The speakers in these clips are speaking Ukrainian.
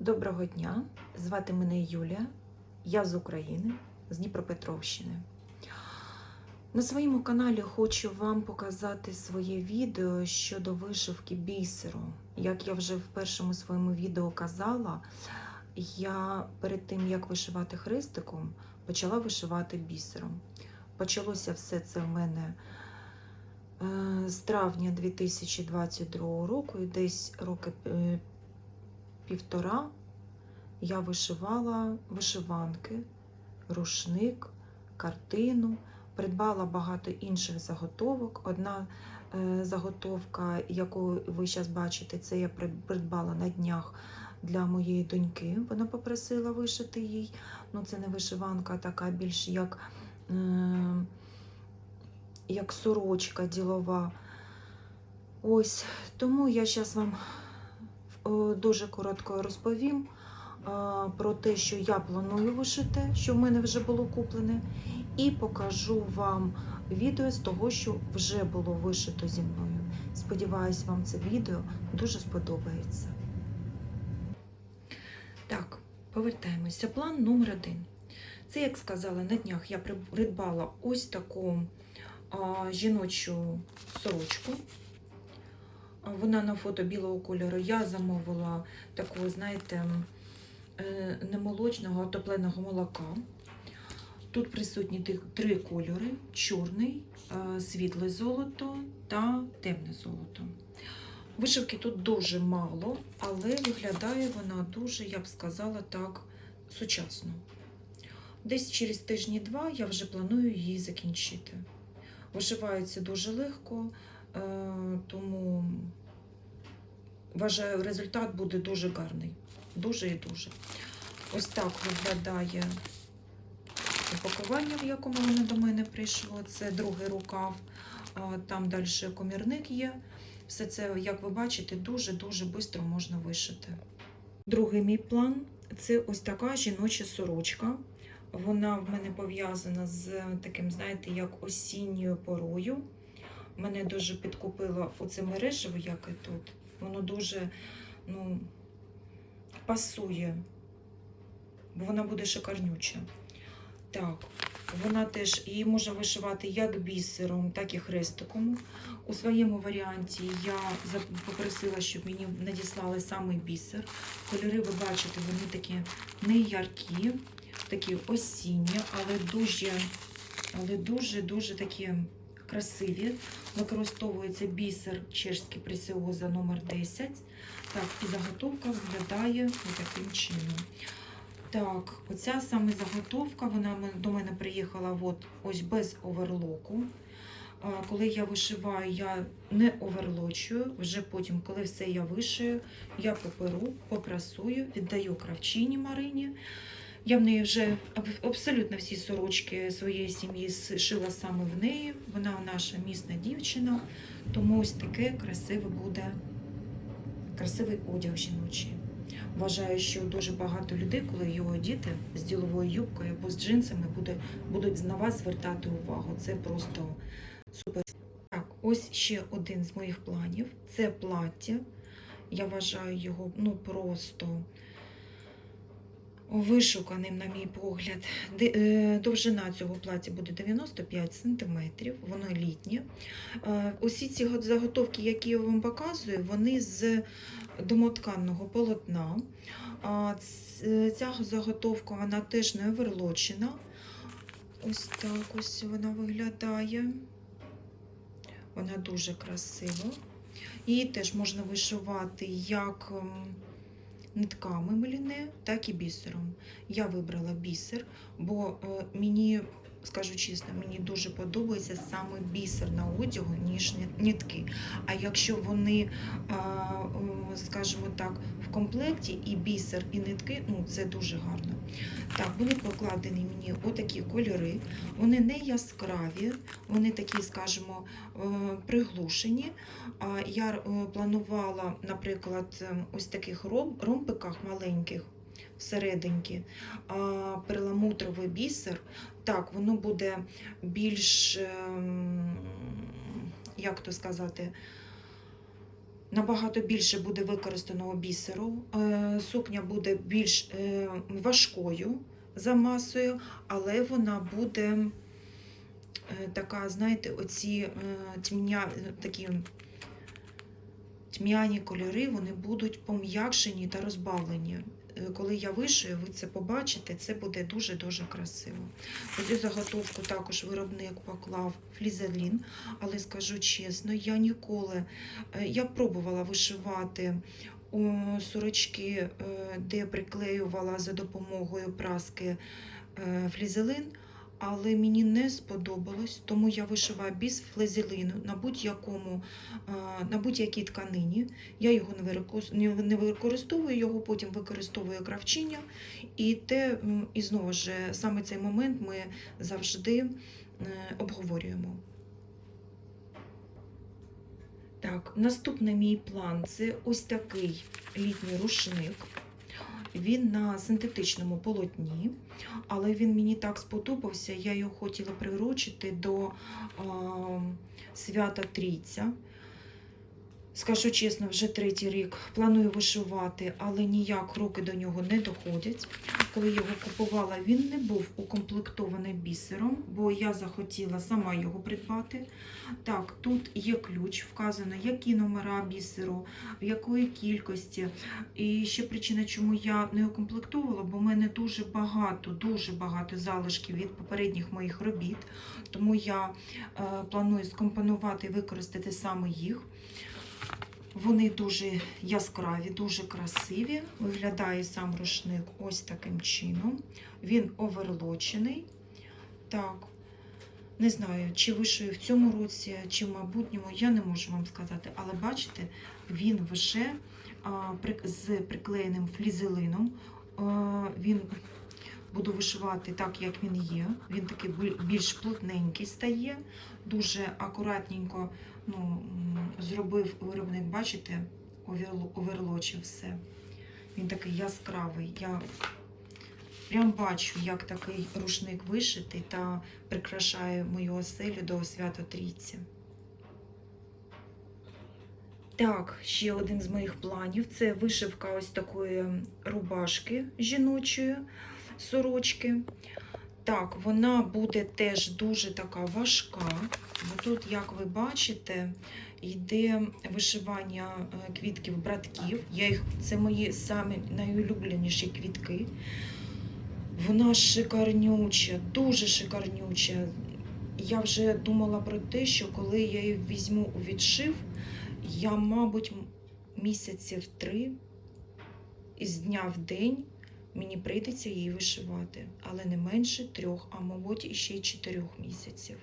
Доброго дня! Звати мене Юлія. Я з України, з Дніпропетровщини. На своєму каналі хочу вам показати своє відео щодо вишивки бісеру. Як я вже в першому своєму відео казала, я перед тим як вишивати хрестиком, почала вишивати бісером. Почалося все це в мене е, з травня 2022 року, і десь роки е, півтора я вишивала вишиванки, рушник, картину, придбала багато інших заготовок. Одна е, заготовка, яку ви зараз бачите, це я придбала на днях для моєї доньки. Вона попросила вишити їй. Ну, це не вишиванка, а така більш як, е, як сорочка ділова. Ось тому я зараз вам дуже коротко розповім е, про те, що я планую вишити, що в мене вже було куплене, і покажу вам відео з того, що вже було вишито зі мною. Сподіваюсь, вам це відео дуже сподобається. Так, повертаємося. План номер один. Це, як сказала, на днях я придбала ось таку а, жіночу сорочку. Вона на фото білого кольору. Я замовила такого, знаєте, е, не молочного, а топленого молока. Тут присутні три кольори: чорний, е, світле золото та темне золото. Вишивки тут дуже мало, але виглядає вона дуже, я б сказала так, сучасно. Десь через тижні-два я вже планую її закінчити. Вишивається дуже легко, тому вважаю, результат буде дуже гарний. Дуже і дуже. Ось так виглядає упакування, в якому воно до мене прийшло. Це другий рукав, там далі комірник є. Все це, як ви бачите, дуже-дуже швидко можна вишити. Другий мій план це ось така жіноча сорочка. Вона в мене пов'язана з таким, знаєте, як осінньою порою. Мене дуже підкупило оце мережево, як і тут. Воно дуже ну, пасує, бо вона буде шикарнюча. Так, вона теж її можна вишивати як бісером, так і хрестиком. У своєму варіанті я попросила, щоб мені надіслали саме бісер. Кольори, ви бачите, вони такі неяркі, такі осінні, але дуже, але дуже-дуже такі красиві. Використовується бісер чешський пресіоза номер 10. Так, і заготовка виглядає таким чином. Так, оця саме заготовка, вона до мене приїхала от, ось без оверлоку. Коли я вишиваю, я не оверлочую. Вже потім, коли все я вишию, я поперу, попрасую, віддаю кравчині Марині. Я в неї вже абсолютно всі сорочки своєї сім'ї шила саме в неї. Вона наша місна дівчина, тому ось таке красиве буде красивий одяг жіночий. Вважаю, що дуже багато людей, коли його одіти з діловою юбкою або з джинсами, буде, будуть на вас звертати увагу. Це просто супер. Так, ось ще один з моїх планів. Це плаття. Я вважаю його ну просто вишуканим, на мій погляд. Е, Довжина цього плаття буде 95 см, воно літнє. Е, Усі ці заготовки, які я вам показую, вони з домотканного полотна. Ця заготовка вона теж не оверлочена. Ось так ось вона виглядає. Вона дуже красива. Її теж можна вишивати як нитками миліне, так і бісером. Я вибрала бісер, бо е, мені, скажу чесно, мені дуже подобається саме бісер на одягу, ніж ні- нитки. А якщо вони, е, скажімо так, в комплекті і бісер, і нитки, ну це дуже гарно. Так, були покладені мені отакі кольори. Вони не яскраві, вони такі, скажімо, е, приглушені. Я е, планувала, наприклад, е, ось таких ромбиках маленьких всерединки, а, перламутровий бісер. Так, воно буде більш, ем, як то сказати, Набагато більше буде використаного бісеру, е, сукня буде більш е, важкою за масою, але вона буде е, така, знаєте, оці тьмя, такі тьмяні кольори, вони будуть пом'якшені та розбавлені. Коли я вишию, ви це побачите, це буде дуже-дуже красиво. Оцю цю заготовку також виробник поклав флізелін, але скажу чесно, я ніколи е, я пробувала вишивати у сорочки, е, де приклеювала за допомогою праски е, флізелин, але мені не сподобалось, тому я вишиваю без флезелину на будь-якому е, на будь-якій тканині. Я його не використовую, його потім використовую кравчиня. І те, і знову ж саме цей момент ми завжди е, обговорюємо. Так, наступний мій план це ось такий літній рушник. Він на синтетичному полотні, але він мені так сподобався, я його хотіла приручити до свята Трійця. Скажу чесно, вже третій рік планую вишивати, але ніяк руки до нього не доходять. Коли його купувала, він не був укомплектований бісером, бо я захотіла сама його придбати. Так, тут є ключ, вказано, які номера бісеру, в якої кількості. І ще причина, чому я не укомплектовувала, бо в мене дуже багато, дуже багато залишків від попередніх моїх робіт. Тому я е, планую скомпонувати і використати саме їх. Вони дуже яскраві, дуже красиві. Виглядає сам рушник ось таким чином. Він оверлочений. Так, не знаю, чи вишию в цьому році, чи в майбутньому, я не можу вам сказати. Але бачите, він при- з приклеєним флізелином. Він буду вишивати так, як він є. Він такий більш плотненький стає, дуже акуратненько ну, зробив виробник, бачите, оверло- оверлочив все. Він такий яскравий. Я прям бачу, як такий рушник вишитий та прикрашає мою оселю до свято Трійці. Так, ще один з моїх планів це вишивка ось такої рубашки жіночої сорочки. Так, вона буде теж дуже така важка. Бо тут, як ви бачите, йде вишивання е, квітків братків. Я їх, це мої самі найулюбленіші квітки. Вона шикарнюча, дуже шикарнюча. Я вже думала про те, що коли я її візьму у відшив, я, мабуть, місяців три із дня в день мені прийдеться її вишивати, але не менше трьох, а мабуть, іще й чотирьох місяців.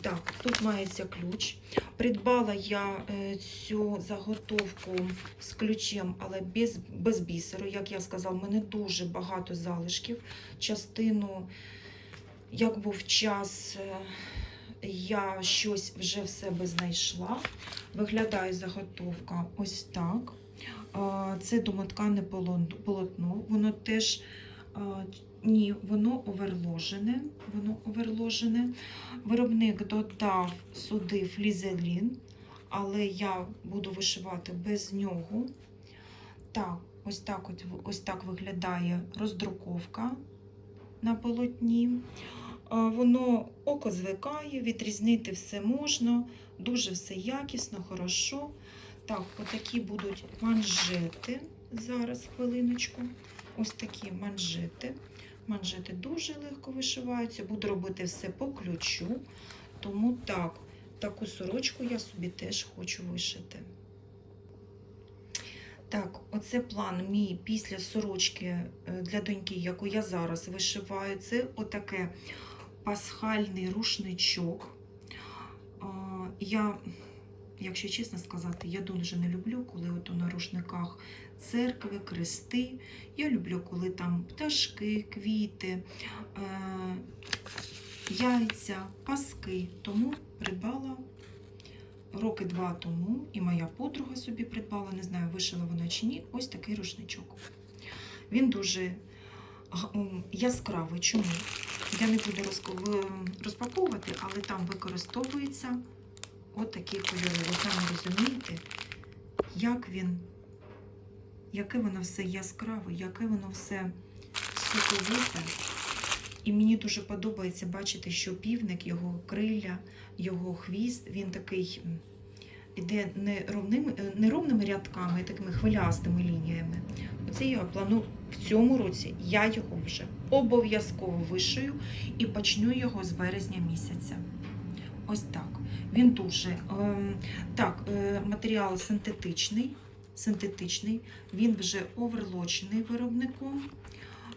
Так, тут мається ключ. Придбала я е, цю заготовку з ключем, але без, без бісеру. Як я сказала, в мене дуже багато залишків. Частину, як був час, е, я щось вже в себе знайшла. Виглядає заготовка ось так. Це домоткане полотно. Воно теж ні, воно оверложене. Воно оверложене. Виробник додав сюди флізелін, але я буду вишивати без нього. Так, ось так, от, ось так виглядає роздруковка на полотні. Воно око звикає, відрізнити все можна, дуже все якісно, хорошо. Так, отакі будуть манжети. Зараз хвилиночку. Ось такі манжети. Манжети дуже легко вишиваються. Буду робити все по ключу. Тому так, таку сорочку я собі теж хочу вишити. Так, оце план мій після сорочки е, для доньки, яку я зараз вишиваю. Це отаке пасхальний рушничок. Я, якщо чесно сказати, я дуже не люблю, коли ото на рушниках церкви, крести. Я люблю, коли там пташки, квіти, е, яйця, паски. Тому придбала роки два тому, і моя подруга собі придбала, не знаю, вишила вона чи ні, ось такий рушничок. Він дуже яскравий. Чому? Я не буду розпаковувати, але там використовується от такі кольори. Ви самі розумієте, як він, яке воно все яскраве, яке воно все соковите. І мені дуже подобається бачити, що півник, його крилля, його хвіст, він такий м, іде не ровними, е, не ровними рядками, а такими хвилястими лініями. Оце я планую в цьому році. Я його вже обов'язково вишию і почну його з березня місяця. Ось так. Він дуже ем, так, е, матеріал синтетичний, синтетичний, він вже оверлочений виробником,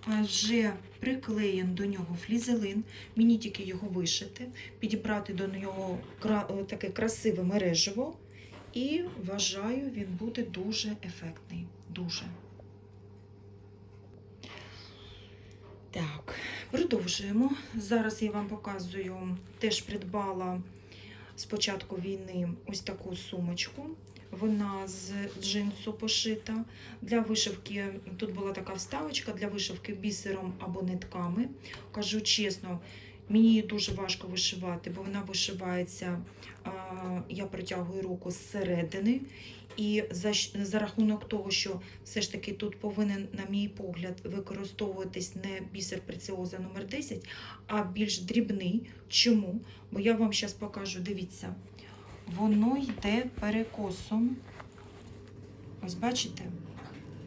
е, вже приклеєн до нього флізелин. Мені тільки його вишити, підібрати до нього е, таке красиве мережево. І вважаю, він буде дуже ефектний. Дуже. Так, продовжуємо. Зараз я вам показую, теж придбала з початку війни ось таку сумочку. Вона з джинсу пошита. Для вишивки тут була така вставочка для вишивки бісером або нитками. Кажу чесно, мені її дуже важко вишивати, бо вона вишивається, я протягую руку зсередини. І за, за рахунок того, що все ж таки тут повинен, на мій погляд, використовуватись не бісер преціоза номер 10, а більш дрібний. Чому? Бо я вам зараз покажу, дивіться, воно йде перекосом. Ось бачите?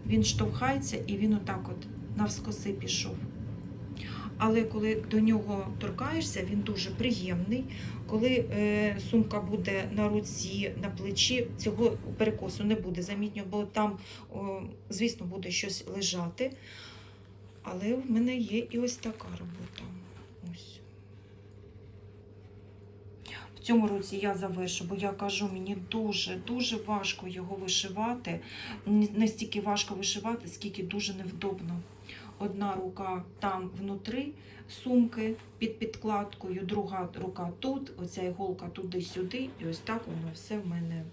Він штовхається і він отак от навскоси пішов. Але коли до нього торкаєшся, він дуже приємний. Коли е, сумка буде на руці, на плечі, цього перекосу не буде замітньо, бо там, звісно, буде щось лежати. Але в мене є і ось така робота. В цьому році я завершу, бо я кажу, мені дуже-дуже важко його вишивати. Не стільки важко вишивати, скільки дуже невдобно. Одна рука там внутрі сумки під підкладкою, друга рука тут, оця іголка туди-сюди, і ось так воно все в мене.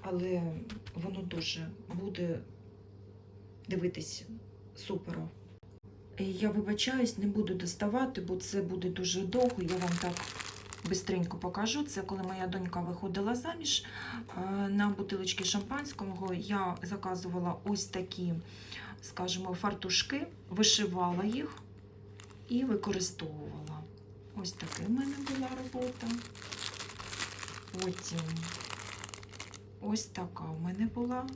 Але воно дуже буде дивитись суперо. Я вибачаюсь, не буду доставати, бо це буде дуже довго. Я вам так бистренько покажу. Це коли моя донька виходила заміж е, на бутилочки шампанського. Я заказувала ось такі, скажімо, фартушки, вишивала їх і використовувала. Ось така в мене була робота. Потім ось така в мене була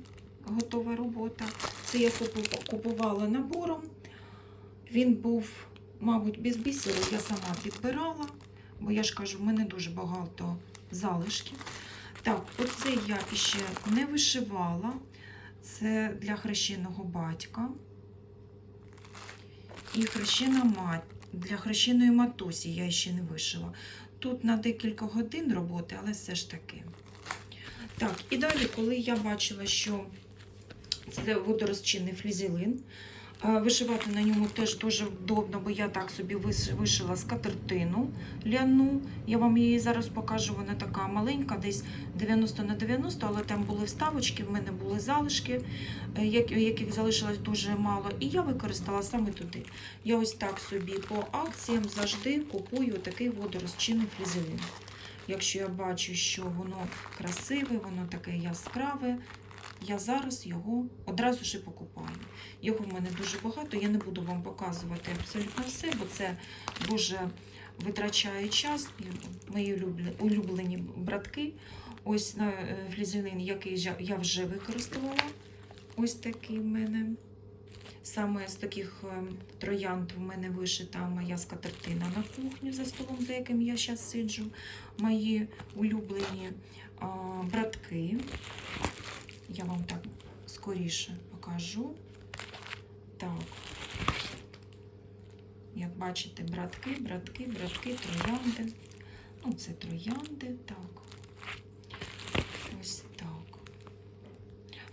готова робота. Це я купувала набором. Він був, мабуть, без бісеру, я сама підбирала, бо я ж кажу, в мене дуже багато залишків. Так, оце я ще не вишивала. Це для хрещеного батька. І хрещена мать. Для хрещеної матусі я ще не вишила. Тут на декілька годин роботи, але все ж таки. Так, і далі, коли я бачила, що це водорозчинний флізелин, Вишивати на ньому теж дуже вдобно, бо я так собі виш- вишила скатертину ляну. Я вам її зараз покажу. Вона така маленька, десь 90 на 90, але там були вставочки, в мене були залишки, е, яких залишилось дуже мало. І я використала саме туди. Я ось так собі по акціям завжди купую такий водорозчинний флізелін. Якщо я бачу, що воно красиве, воно таке яскраве, я зараз його одразу ж і покупаю. Його в мене дуже багато, я не буду вам показувати абсолютно все, бо це дуже витрачає час. Мої улюблені, братки. Ось на е, флізелин, який я- вже використовувала. Ось такий в мене. Саме з таких е, троянд в мене вишита моя скатертина на кухню за столом, за яким я зараз сиджу. Мої улюблені а, братки. Я вам так скоріше покажу. Так. Як бачите, братки, братки, братки, троянди. Ну, це троянди, так. Ось так.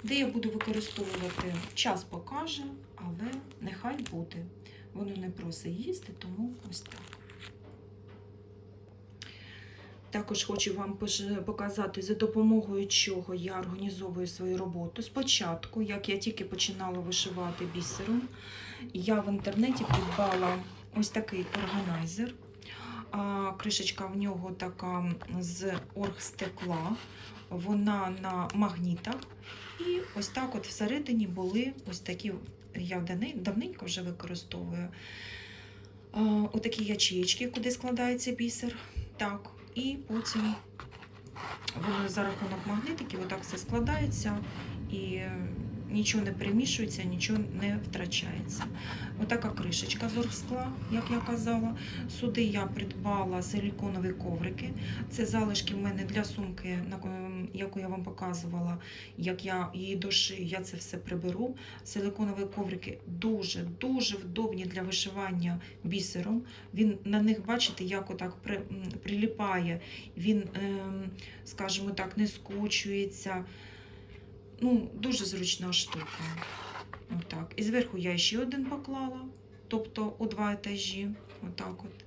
Де я буду використовувати, час покаже, але нехай буде. Воно не просить їсти, тому ось так. Також хочу вам показати, за допомогою чого я організовую свою роботу. Спочатку, як я тільки починала вишивати бісером, я в інтернеті придбала ось такий органайзер. Кришечка в нього така з оргстекла. Вона на магнітах. І ось так от всередині були ось такі, я давненько вже використовую. Отакі ячеєчки, куди складається бісер. Так, і потім воно за рахунок магнитиків отак все складається і е, нічого не перемішується, нічого не втрачається. Отака кришечка з оргскла, як я казала. Сюди я придбала силіконові коврики. Це залишки в мене для сумки, яку я вам показувала, як я її дошию, я це все приберу. Силиконові коврики дуже-дуже вдобні для вишивання бісером. Він на них, бачите, як отак при, приліпає, він, ем, скажімо так, не скочується. Ну, дуже зручна штука. Отак. І зверху я ще один поклала, тобто у два етажі. Отак от.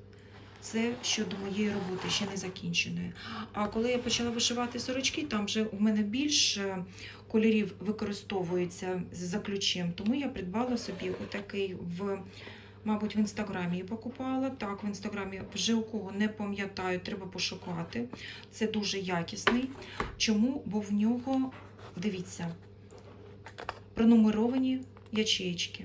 Це щодо моєї роботи, ще не закінченої. А коли я почала вишивати сорочки, там вже у мене більше кольорів використовується за ключем. Тому я придбала собі отакий в. Мабуть, в інстаграмі покупала. Так, в інстаграмі вже у кого не пам'ятаю, треба пошукати. Це дуже якісний. Чому? Бо в нього, дивіться, пронумеровані ячеєчки.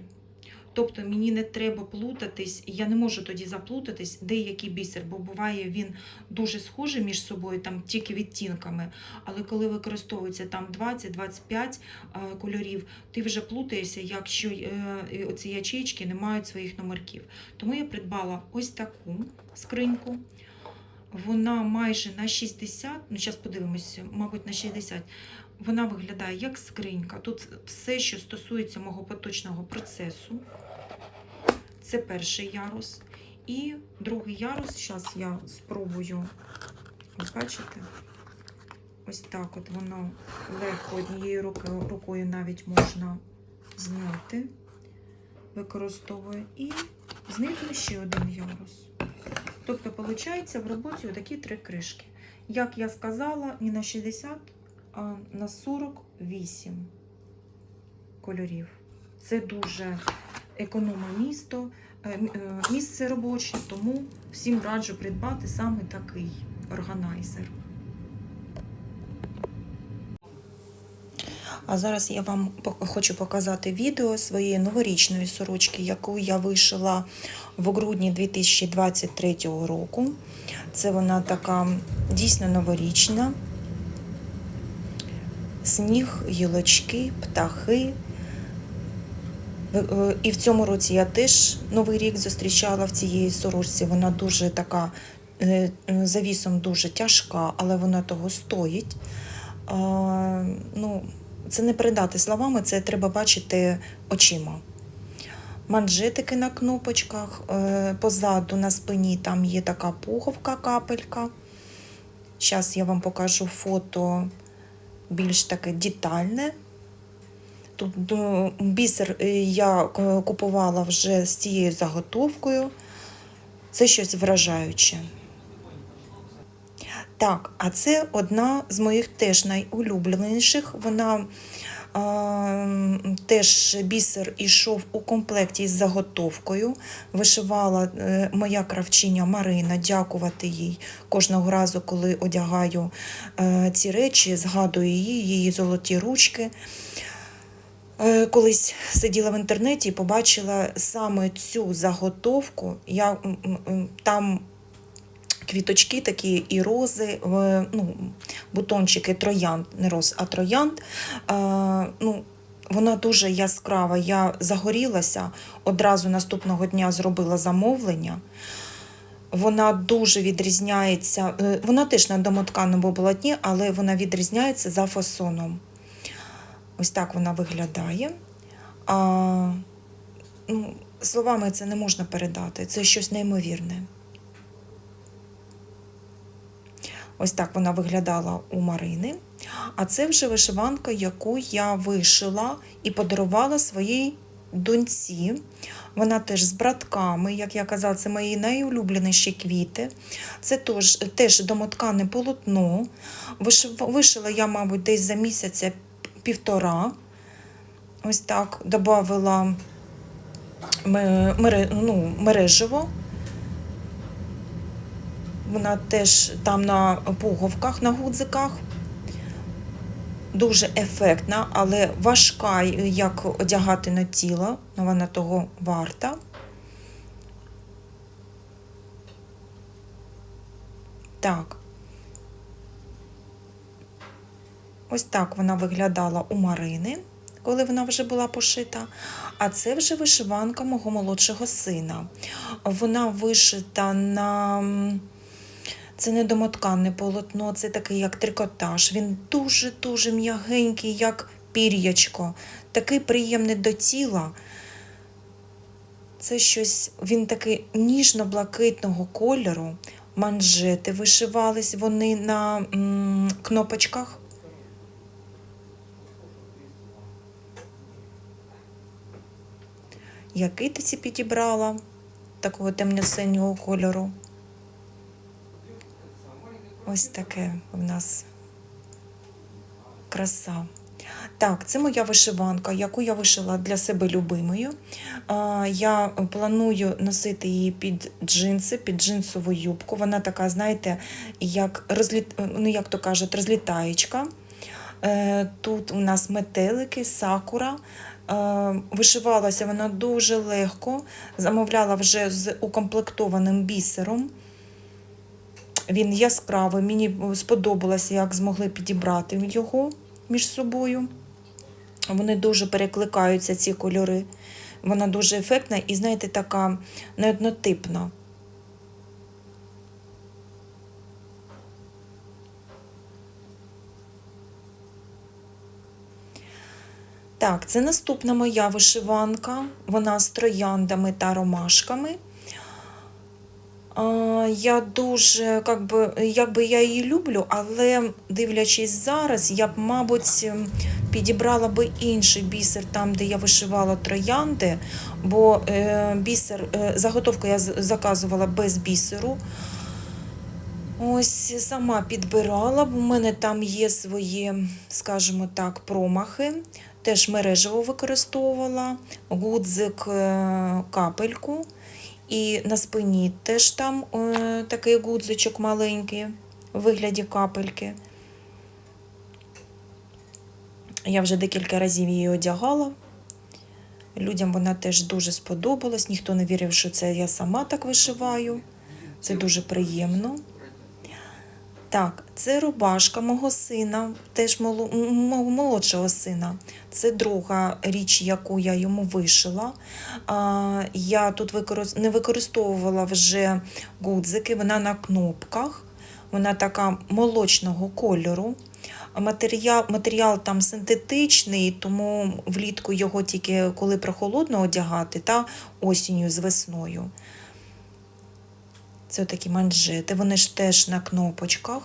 Тобто мені не треба плутатись, я не можу тоді заплутатись, де який бісер, бо буває він дуже схожий між собою, там тільки відтінками. Але коли використовується там 20-25 е, кольорів, ти вже плутаєшся, якщо е, оці ячейки не мають своїх номерків. Тому я придбала ось таку скриньку. Вона майже на 60, ну зараз подивимося, мабуть, на 60. Вона виглядає як скринька. Тут все, що стосується мого поточного процесу. Це перший ярус. І другий ярус, зараз я спробую, ось бачите, ось так от воно легко однією рукою навіть можна зняти, використовую. І знизу ще один ярус. Тобто, виходить, в роботі такі три кришки. Як я сказала, не на 60, а на 48 кольорів. Це дуже економне місто, е, е, місце робоче, тому всім раджу придбати саме такий органайзер. А зараз я вам хочу показати відео своєї новорічної сорочки, яку я вишила в грудні 2023 року. Це вона така дійсно новорічна. Сніг, гілочки, птахи. Е, І в цьому році я теж новий рік зустрічала в цієї сорочці. Вона дуже така е, е, завісом дуже тяжка, але вона того стоїть. Ну, це не передати словами, це треба бачити очима. Манжетики на кнопочках, е, позаду на спині там є така пуговка, капелька. Зараз я вам покажу фото більш таке детальне. Тут ну, бісер е, я е, купувала вже з цією заготовкою. Це щось вражаюче. Так, а це одна з моїх теж найулюбленіших. Вона теж бісер ішов у комплекті із заготовкою. Вишивала е, моя кравчиня Марина, дякувати їй кожного разу, коли одягаю е, ці речі, згадую її, її золоті ручки. Е, Колись сиділа в інтернеті і побачила саме цю заготовку. Я, там квіточки такі і рози, ну, бутончики троянд, не роз, а троянд. Ну, вона дуже яскрава. Я загорілася, одразу наступного дня зробила замовлення. Вона дуже відрізняється. е, Вона теж на домотканому полотні, але вона відрізняється за фасоном. Ось так вона виглядає. А, ну, словами це не можна передати. Це щось неймовірне. Ось так вона виглядала у Марини. А це вже вишиванка, яку я вишила і подарувала своїй доньці. Вона теж з братками, як я казала, це мої найулюбленіші квіти. Це теж, теж домоткане полотно. Вишила я, мабуть, десь за місяця півтора. Ось так додавала ме- ну. Вона теж там на пуговках, на гудзиках. дуже ефектна, але важка, як одягати на тіло, вона того варта. Так. Ось так вона виглядала у Марини, коли вона вже була пошита. А це вже вишиванка мого молодшого сина. Вона вишита на. Це не домотканне полотно, це такий як трикотаж. Він дуже-дуже м'ягенький, як пір'ячко, такий приємний до тіла. Це щось, він такий ніжно-блакитного кольору. Манжети вишивались вони на м, кнопочках. Я китиці підібрала такого темно-синього кольору. Ось таке в нас краса. Так, це моя вишиванка, яку я вишила для себе любимою. Я планую носити її під джинси, під джинсову юбку. Вона така, знаєте, як розліт... ну, як то кажуть, розлітаєчка. Е, Тут у нас метелики, сакура. Е, Вишивалася вона дуже легко, замовляла вже з укомплектованим бісером. Він яскравий, мені сподобалося, як змогли підібрати його між собою. Вони дуже перекликаються, ці кольори. Вона дуже ефектна і, знаєте, така неоднотипна. Так, це наступна моя вишиванка. Вона з трояндами та ромашками. Я дуже, как би, якби я її люблю, але дивлячись зараз, я б, мабуть, підібрала би інший бісер там, де я вишивала троянди, бо е, бісер, е, заготовку я заказувала без бісеру. Ось сама підбирала, бо в мене там є свої, скажімо так, промахи. Теж мережево використовувала, гудзик, е, капельку. І на спині теж там е, такий гудзичок маленький в вигляді капельки. Я вже декілька разів її одягала. Людям вона теж дуже сподобалась. Ніхто не вірив, що це я сама так вишиваю. Це дуже приємно. Так, це рубашка мого сина, теж мого молодшого сина. Це друга річ, яку я йому вишила. Я тут не використовувала вже гудзики, вона на кнопках, вона така молочного кольору. Матеріал, матеріал там синтетичний, тому влітку його тільки коли прохолодно одягати та осінню з весною. Це такі манжети, вони ж теж на кнопочках.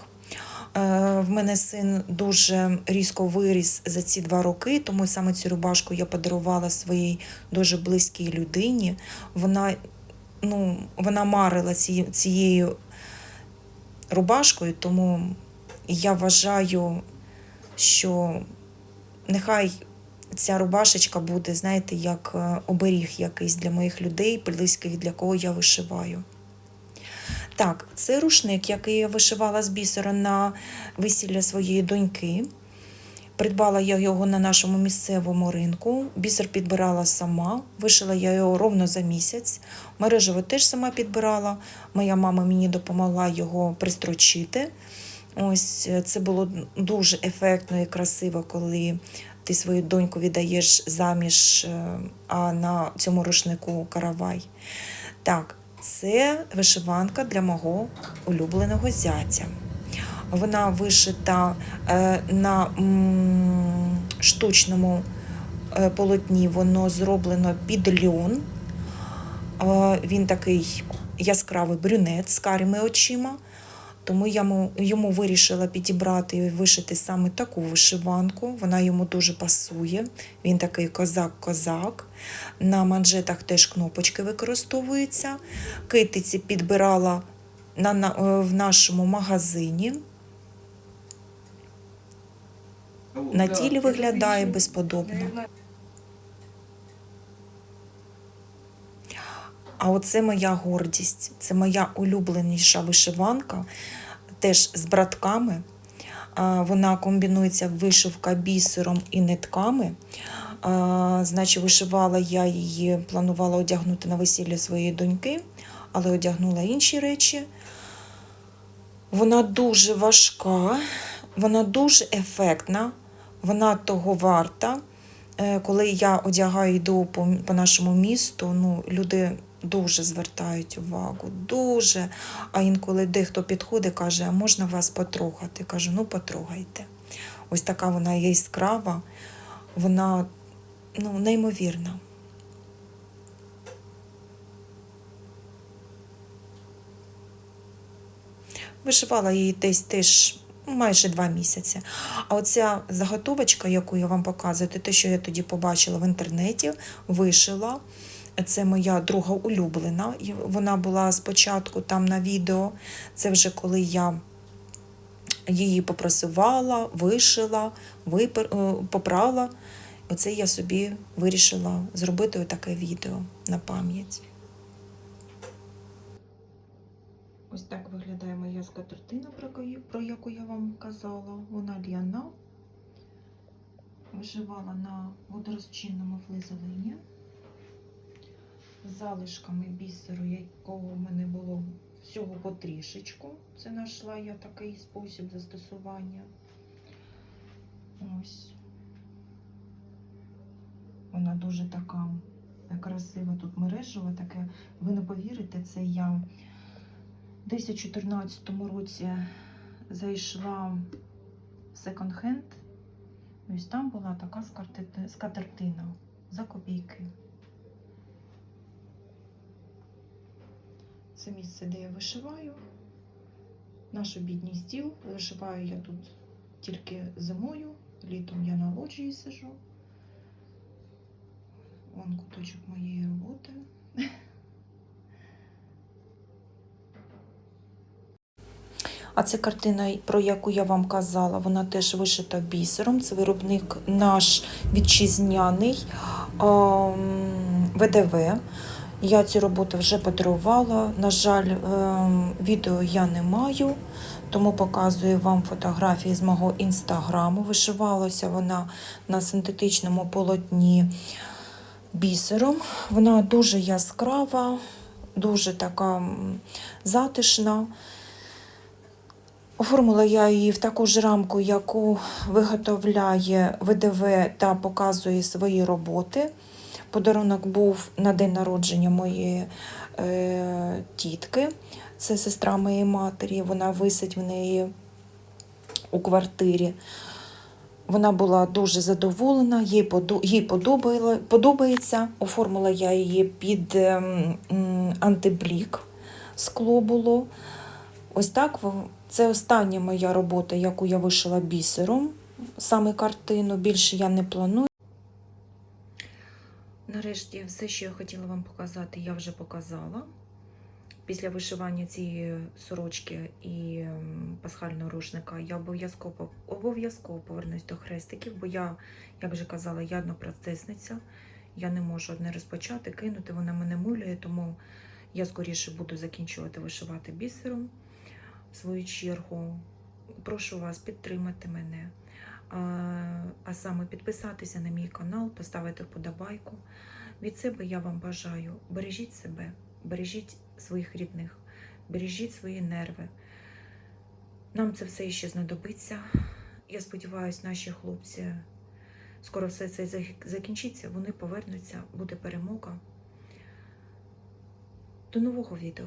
Е, В мене син дуже різко виріс за ці два роки, тому саме цю рубашку я подарувала своїй дуже близькій людині. Вона, ну, вона марила цією рубашкою, тому я вважаю, що нехай ця рубашечка буде, знаєте, як е, оберіг якийсь для моїх людей, близьких, для кого я вишиваю. Так, це рушник, який я вишивала з бісера на весілля своєї доньки. Придбала я його на нашому місцевому ринку. Бісер підбирала сама, вишила я його ровно за місяць. Мережево теж сама підбирала. Моя мама мені допомогла його пристрочити. Ось е, це було дуже ефектно і красиво, коли ти свою доньку віддаєш заміж, е, а на цьому рушнику каравай. Так, це вишиванка для мого улюбленого зятя. Вона вишита е, на штучному е, полотні, воно зроблено під льон. Е, Він такий яскравий брюнет з карими очима. Тому я йому, йому вирішила підібрати і вишити саме таку вишиванку. Вона йому дуже пасує. Він такий козак-козак. На манжетах теж кнопочки використовуються. Китиці підбирала на, на, е, в нашому магазині. На тілі виглядає безподобно. А оце моя гордість, це моя улюбленіша вишиванка, теж з братками. Вона комбінується вишивка бісером і нитками. Значить, вишивала я її, планувала одягнути на весілля своєї доньки, але одягнула інші речі. Вона дуже важка, вона дуже ефектна, вона того варта. Е, Коли я одягаю йду по, по нашому місту, ну, люди дуже звертають увагу, дуже. А інколи дехто підходить, каже, а можна вас потрогати? Кажу, ну потрогайте. Ось така вона яскрава, вона ну, неймовірна. Вишивала її десь теж майже два місяці. А оця заготовочка, яку я вам показую, те, що я тоді побачила в інтернеті, вишила. Це моя друга улюблена. Вона була спочатку там на відео. Це вже коли я її попрасувала, вишила, випер... е, попрала. Оце я собі вирішила зробити таке відео на пам'ять. Ось так виглядає моя скатертина, про яку- я вам казала. Вона ляна. Вишивала на водорозчинному флизелині залишками бісеру, якого в мене було всього потрішечку. Це знайшла я такий спосіб застосування. Ось. Вона дуже така красива тут мережева, таке. Ви не повірите, це я у 2014 році зайшла в секонд-хенд. Ось там була така скатертина за копійки. Це місце, де я вишиваю. Наш обідній стіл. Вишиваю я тут тільки зимою, літом я на лоджії сижу. Вон куточок моєї роботи. А це картина, про яку я вам казала, вона теж вишита бісером. Це виробник наш вітчизняний ем, ВДВ. Я цю роботу вже подарувала. На жаль, ем, відео я не маю, тому показую вам фотографії з мого інстаграму. Вишивалася вона на синтетичному полотні бісером. Вона дуже яскрава, дуже така затишна. Оформила я її в таку ж рамку, яку виготовляє ВДВ та показує свої роботи. Подарунок був на день народження моєї е, тітки. Це сестра моєї матері. Вона висить в неї у квартирі. Вона була дуже задоволена, їй, їй подобає- подобається. Оформила я її під ем, антиблік. Скло було. Ось так це остання моя робота, яку я вишила бісером, саме картину. Більше я не планую. Нарешті, все, що я хотіла вам показати, я вже показала. Після вишивання цієї сорочки і пасхального рушника я обов'язково обов'язково повернусь до хрестиків, бо я, як вже казала, я однопроцесниця. Я не можу одне розпочати, кинути, вона мене муляє, тому я скоріше буду закінчувати вишивати бісером в свою чергу. Прошу вас підтримати мене, а, саме підписатися на мій канал, поставити вподобайку. Від себе я вам бажаю бережіть себе, бережіть своїх рідних, бережіть свої нерви. Нам це все ще знадобиться. Я сподіваюся, наші хлопці скоро все це закінчиться, вони повернуться, буде перемога. До нового відео.